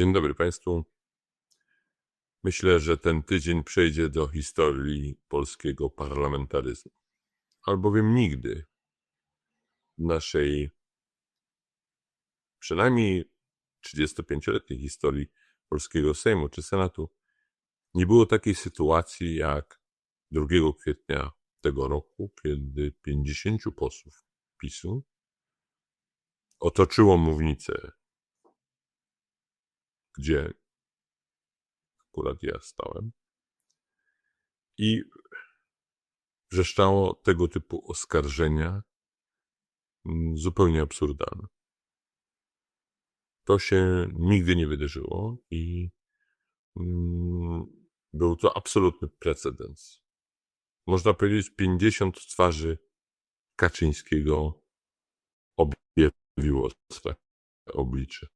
Dzień dobry Państwu. Myślę, że ten tydzień przejdzie do historii polskiego parlamentaryzmu. Albowiem nigdy w naszej przynajmniej 35-letniej historii polskiego Sejmu czy Senatu nie było takiej sytuacji jak 2 kwietnia tego roku, kiedy 50 posłów PiSu otoczyło mównicę gdzie akurat ja stałem. I wrzeszczało tego typu oskarżenia zupełnie absurdalne. To się nigdy nie wydarzyło i mm, był to absolutny precedens. Można powiedzieć, 50 twarzy Kaczyńskiego objawiło swe oblicze.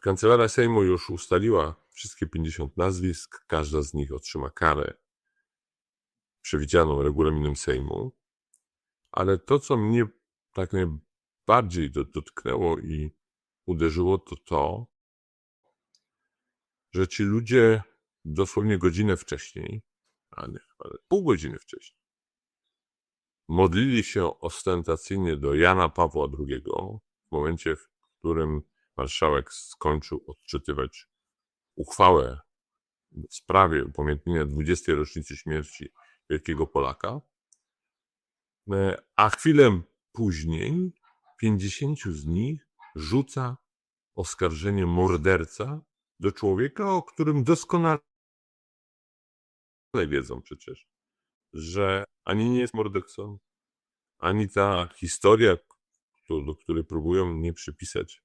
Kancelaria Sejmu już ustaliła wszystkie 50 nazwisk, każda z nich otrzyma karę przewidzianą regulaminem Sejmu, ale to, co mnie tak najbardziej dotknęło i uderzyło, to to, że ci ludzie dosłownie godzinę wcześniej, a nie, ale pół godziny wcześniej, modlili się ostentacyjnie do Jana Pawła II w momencie, w którym marszałek skończył odczytywać uchwałę w sprawie upamiętnienia 20. rocznicy śmierci wielkiego Polaka, e, a chwilę później 50 z nich rzuca oskarżenie morderca do człowieka, o którym doskonale wiedzą przecież, że ani nie jest mordercą, ani ta historia, do której próbują mnie przypisać,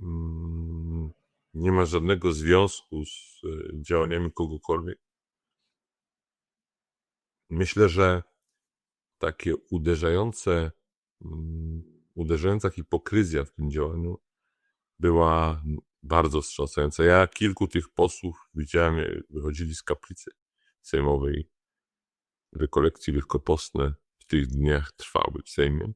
mm, nie ma żadnego związku z e, działaniami kogokolwiek. Myślę, że takie uderzające, mm, uderzająca hipokryzja w tym działaniu była bardzo wstrząsająca. Ja kilku tych posłów widziałem, wychodzili z kaplicy sejmowej. Rekolekcje wielkopostne w tych dniach trwały w Sejmie.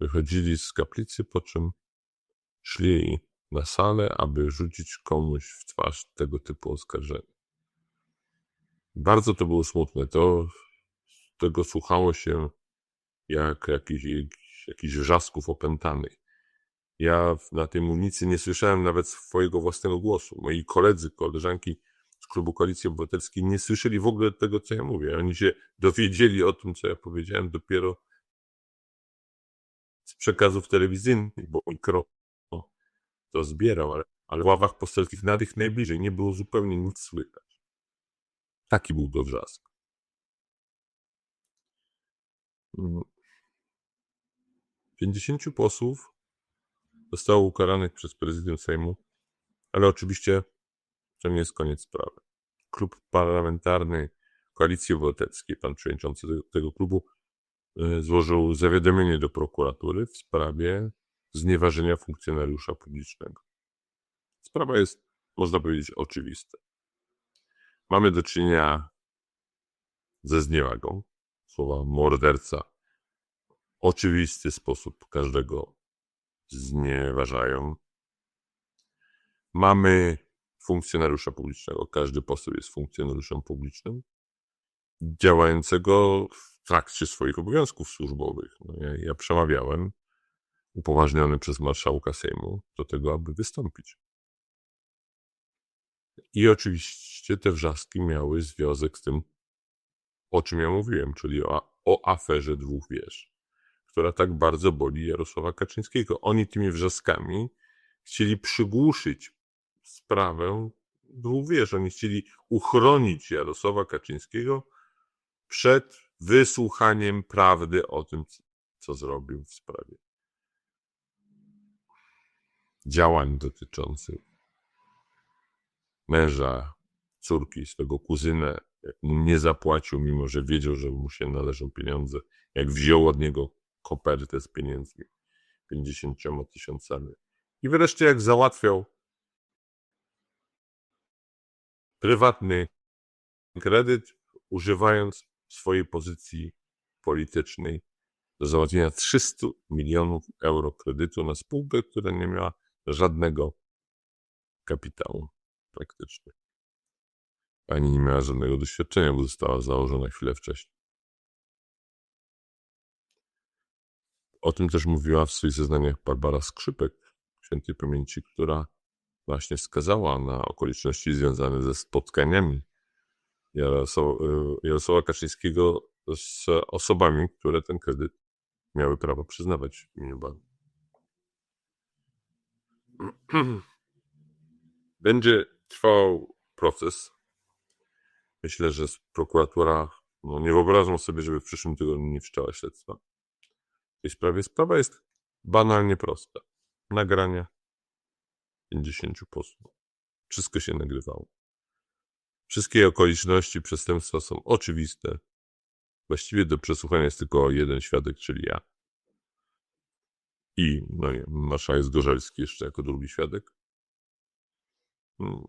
Wychodzili z kaplicy, po czym szli na salę, aby rzucić komuś w twarz tego typu oskarżenie. Bardzo to było smutne. To tego słuchało się jak jakiś, jakiś wrzasków opętanych. Ja na tej mównicy nie słyszałem nawet swojego własnego głosu. Moi koledzy, koleżanki z klubu Koalicji Obywatelskiej nie słyszeli w ogóle tego, co ja mówię. Oni się dowiedzieli o tym, co ja powiedziałem dopiero przekazów telewizyjnych, bo mikro to zbierał, ale, ale w ławach poselskich na tych najbliżej nie było zupełnie nic słychać. Taki był to wrzask. 50 mm. posłów zostało ukaranych przez prezydium Sejmu, ale oczywiście to nie jest koniec sprawy. Klub parlamentarny Koalicji Obywatelskiej, pan przewodniczący tego, tego klubu, złożył zawiadomienie do prokuratury w sprawie znieważenia funkcjonariusza publicznego. Sprawa jest, można powiedzieć, oczywista. Mamy do czynienia ze zniewagą. Słowa morderca oczywisty sposób każdego znieważają. Mamy funkcjonariusza publicznego. Każdy poseł jest funkcjonariuszem publicznym, działającego w trakcie swoich obowiązków służbowych. No ja, ja przemawiałem, upoważniony przez marszałka Sejmu, do tego, aby wystąpić. I oczywiście te wrzaski miały związek z tym, o czym ja mówiłem, czyli o, o aferze dwóch wież, która tak bardzo boli Jarosława Kaczyńskiego. Oni tymi wrzaskami chcieli przygłuszyć sprawę dwóch wież. Oni chcieli uchronić Jarosława Kaczyńskiego przed wysłuchaniem prawdy o tym, co zrobił w sprawie działań dotyczących męża, córki, swego kuzyna, jak mu nie zapłacił, mimo że wiedział, że mu się należą pieniądze, jak wziął od niego kopertę z pieniędzmi, 50 tysiącami. I wreszcie jak załatwiał prywatny kredyt, używając swojej pozycji politycznej do załatwienia 300 milionów euro kredytu na spółkę, która nie miała żadnego kapitału praktycznie. Ani nie miała żadnego doświadczenia, bo została założona chwilę wcześniej. O tym też mówiła w swoich zeznaniach Barbara Skrzypek, świętej pamięci, która właśnie wskazała na okoliczności związane ze spotkaniami Jarosława, Jarosława Kaczyńskiego z osobami, które ten kredyt miały prawo przyznawać w imieniu banku. Będzie trwał proces. Myślę, że prokuratura, no nie wyobrażam sobie, żeby w przyszłym tygodniu nie wszczęła śledztwa. W tej sprawie sprawa jest banalnie prosta. Nagrania 50 posłów. Wszystko się nagrywało. Wszystkie okoliczności przestępstwa są oczywiste. Właściwie do przesłuchania jest tylko jeden świadek, czyli ja. I, no nie, marszałek Zgorzelski jeszcze jako drugi świadek. Mm.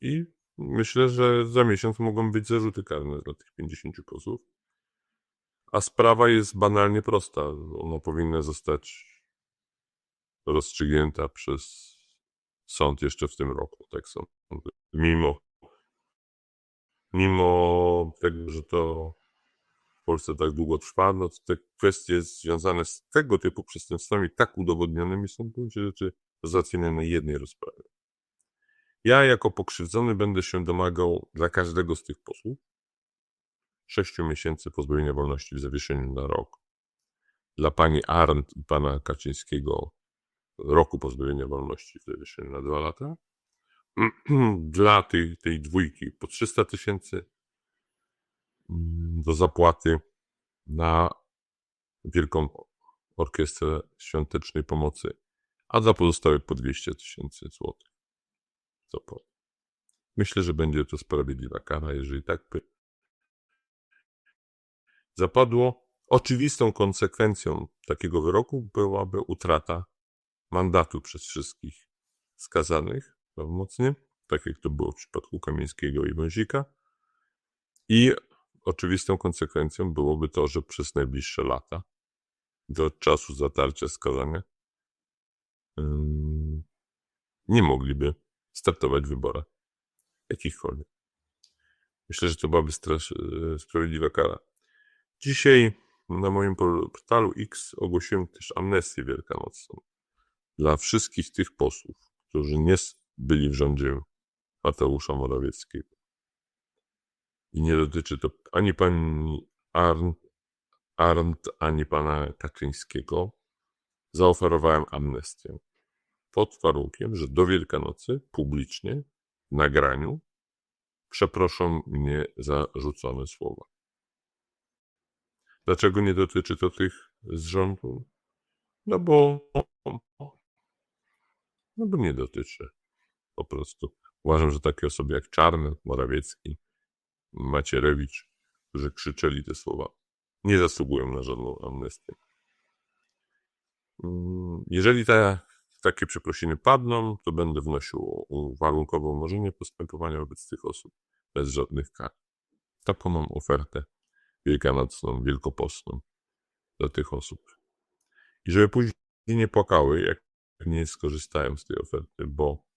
I myślę, że za miesiąc mogą być zarzuty karne dla tych 50 posłów. A sprawa jest banalnie prosta. Ona powinna zostać rozstrzygnięta przez sąd jeszcze w tym roku, tak sądzę. Mimo, mimo tego, że to w Polsce tak długo trwa, no to te kwestie związane z tego typu przestępstwami tak udowodnionymi są w gruncie rzeczy załatwione na jednej rozprawie. Ja jako pokrzywdzony będę się domagał dla każdego z tych posłów sześciu miesięcy pozbawienia wolności w zawieszeniu na rok. Dla pani Arndt i pana Kaczyńskiego roku pozbawienia wolności w zawieszeniu na dwa lata. Dla tej, tej dwójki po 300 tysięcy mm, do zapłaty na Wielką Orkiestrę Świątecznej Pomocy, a dla pozostałych po 200 tysięcy złotych. Zapłaty. Myślę, że będzie to sprawiedliwa kara, jeżeli tak by zapadło. Oczywistą konsekwencją takiego wyroku byłaby utrata mandatu przez wszystkich skazanych prawomocnie, tak jak to było w przypadku Kamińskiego i Wąsika. I oczywistą konsekwencją byłoby to, że przez najbliższe lata, do czasu zatarcia skazania, nie mogliby startować w wyborach jakichkolwiek. Myślę, że to byłaby strasz, e, sprawiedliwa kara. Dzisiaj na moim portalu X ogłosiłem też amnestię wielkanocną dla wszystkich tych posłów, którzy nie byli w rządzie Mateusza Morawieckiego. I nie dotyczy to ani pani Arndt, Arndt ani pana Kaczyńskiego. Zaoferowałem amnestię. Pod warunkiem, że do Wielkanocy publicznie, w nagraniu, przeproszą mnie za rzucone słowa. Dlaczego nie dotyczy to tych z rządu? No bo no bo nie dotyczy. Po prostu. Uważam, że takie osoby jak Czarny, Morawiecki, Macierewicz, którzy krzyczeli te słowa, nie zasługują na żadną amnestię. Mm, jeżeli te, takie przeprosiny padną, to będę wnosił warunkowe umorzenie postępowania wobec tych osób bez żadnych kar. Taką mam ofertę wielkanocną, wielkopostną dla tych osób. I żeby później nie płakały, jak nie skorzystają z tej oferty, bo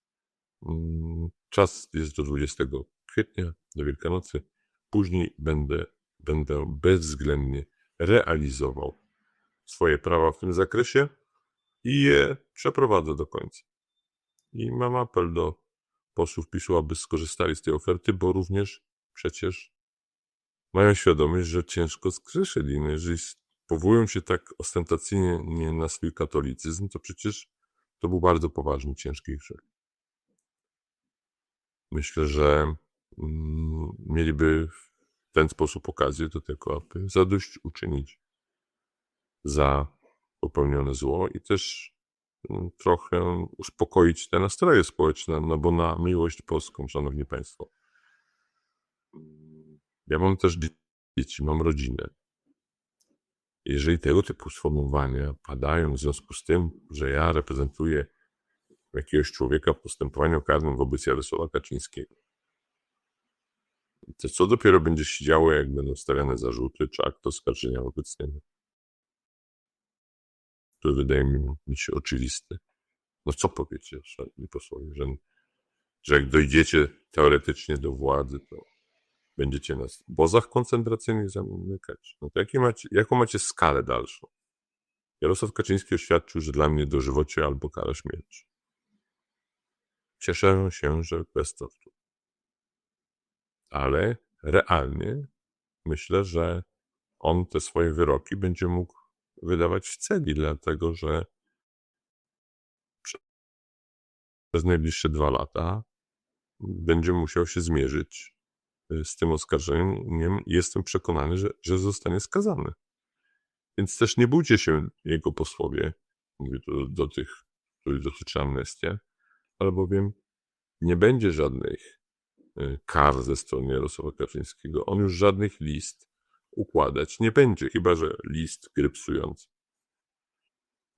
czas jest do 20 kwietnia, do Wielkanocy. Później będę, będę bezwzględnie realizował swoje prawa w tym zakresie i je przeprowadzę do końca. I mam apel do posłów PiSu, aby skorzystali z tej oferty, bo również przecież mają świadomość, że ciężko skrzeszyli. No jeżeli powołują się tak ostentacyjnie na swój katolicyzm, to przecież to był bardzo poważny, ciężki grzech. Myślę, że mm, mieliby w ten sposób okazję do tego, aby zadość uczynić za popełnione zło i też mm, trochę uspokoić te nastroje społeczne, no bo na miłość polską, szanowni państwo. Ja mam też dzieci, mam rodzinę. Jeżeli tego typu sformułowania padają w związku z tym, że ja reprezentuję jakiegoś człowieka w postępowaniu karnym wobec Jarosława Kaczyńskiego, To co dopiero będzie się działo, jak będą stawiane zarzuty, czy akt oskarżenia wobec niego? To wydaje mi się oczywiste. No co powiecie, szanowni posłowie, że, że jak dojdziecie teoretycznie do władzy, to będziecie nas w obozach koncentracyjnych zamykać? No to macie, jaką macie skalę dalszą? Jarosław Kaczyński oświadczył, że dla mnie dożywocie albo kara śmierci. Cieszę się, że bez tortur. Ale realnie myślę, że on te swoje wyroki będzie mógł wydawać w celi, dlatego że przez najbliższe dwa lata będzie musiał się zmierzyć y, z tym oskarżeniem jestem przekonany, że, że zostanie skazany. Więc też nie bójcie się jego posłowie, mówię to do tych, których dotyczy amnestia, albowiem nie będzie żadnych y, kar ze strony Jarosława Kaczyńskiego. On już żadnych list układać nie będzie, chyba że list grypsujący.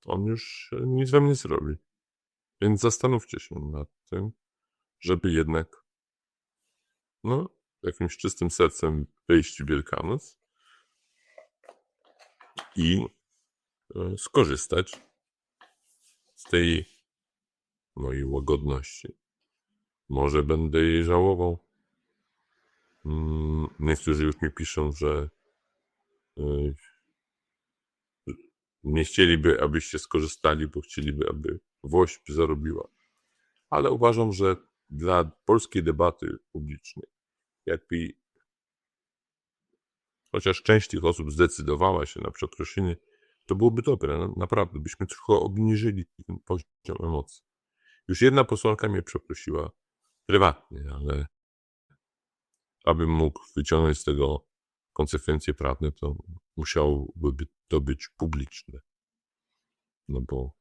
On już y, nic wam nie zrobi. Więc zastanówcie się nad tym, żeby jednak no, jakimś czystym sercem wyjść w Wielkanoc i e, skorzystać z tej mojej łagodności. Może będę jej żałował. Mm, niektórzy już mi piszą, że e, nie chcieliby, abyście skorzystali, bo chcieliby, aby Włość zarobiła. Ale uważam, że dla polskiej debaty publicznej, jakby chociaż część tych osób zdecydowała się na przeproszenie, to byłoby dobre. Naprawdę, byśmy trochę obniżyli ten poziom emocji. Już jedna posłanka mnie przeprosiła prywatnie, ale abym mógł wyciągnąć z tego konsekwencje prawne, to musiałoby to być publiczne. No bo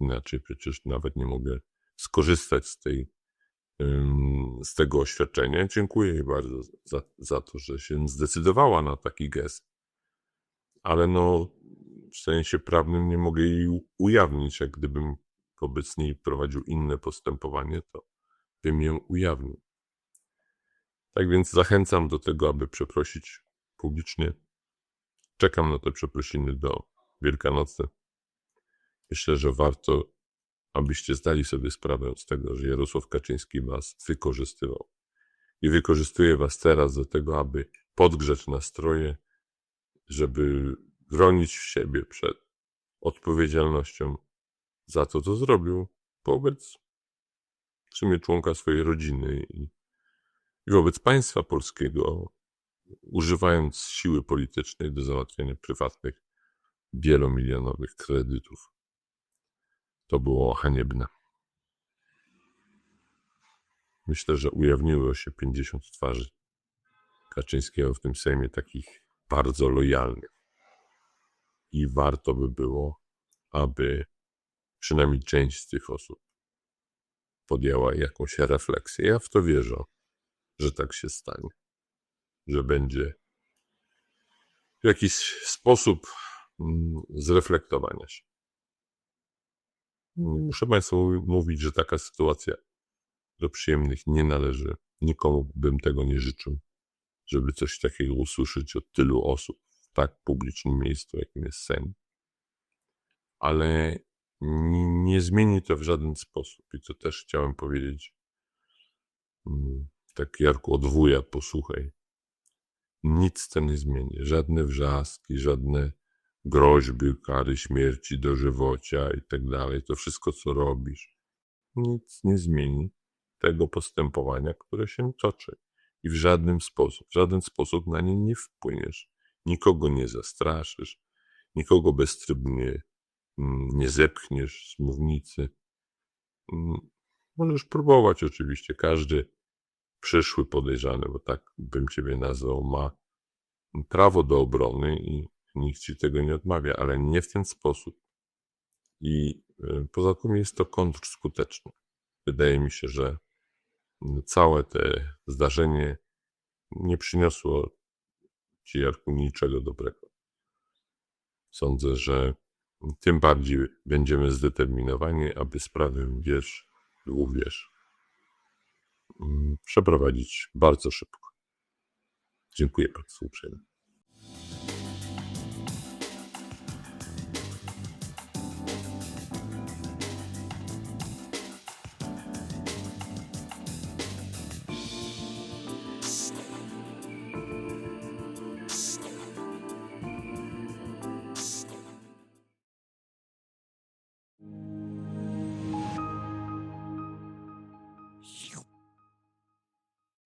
inaczej przecież nawet nie mogę skorzystać z tej z tego oświadczenia. Dziękuję jej bardzo za, za to, że się zdecydowała na taki gest. Ale no, w sensie prawnym nie mogę jej ujawnić. Jak gdybym wobec niej prowadził inne postępowanie, to bym ją ujawnił. Tak więc zachęcam do tego, aby przeprosić publicznie. Czekam na te przeprosiny do Wielkanocy. Myślę, że warto abyście zdali sobie sprawę z tego, że Jarosław Kaczyński was wykorzystywał. I wykorzystuje was teraz do tego, aby podgrzeć nastroje, żeby bronić siebie przed odpowiedzialnością za to, co zrobił wobec w sumie członka swojej rodziny i, i wobec państwa polskiego, używając siły politycznej do załatwiania prywatnych, wielomilionowych kredytów. To było haniebne. Myślę, że ujawniło się 50 twarzy Kaczyńskiego w tym Sejmie, takich bardzo lojalnych. I warto by było, aby przynajmniej część z tych osób podjęła jakąś refleksję. Ja w to wierzę, że tak się stanie. Że będzie jakiś sposób mm, zreflektowania się. Muszę Państwu mówić, że taka sytuacja do przyjemnych nie należy. Nikomu bym tego nie życzył, żeby coś takiego usłyszeć od tylu osób w tak publicznym miejscu, jakim jest Sejm. Ale nie zmieni to w żaden sposób. I to też chciałem powiedzieć. Tak, Jarku, od posłuchaj. Nic to nie zmieni. Żadne wrzaski, żadne groźby, kary śmierci, dożywocia i tak dalej, to wszystko, co robisz, nic nie zmieni tego postępowania, które się toczy. I w żadnym sposób, w żaden sposób na nie nie wpłyniesz. Nikogo nie zastraszysz, nikogo beztrybnie nie zepchniesz z mównicy. Mm, możesz próbować oczywiście. Każdy przyszły podejrzany, bo tak bym ciebie nazwał, ma prawo do obrony i Nikt ci tego nie odmawia, ale nie w ten sposób. I e, poza tym jest to kontrskuteczne. Wydaje mi się, że całe te zdarzenie nie przyniosło ci Jarku niczego dobrego. Sądzę, że tym bardziej będziemy zdeterminowani, aby sprawę lub wiersz mm, przeprowadzić bardzo szybko. Dziękuję bardzo uprzejmie.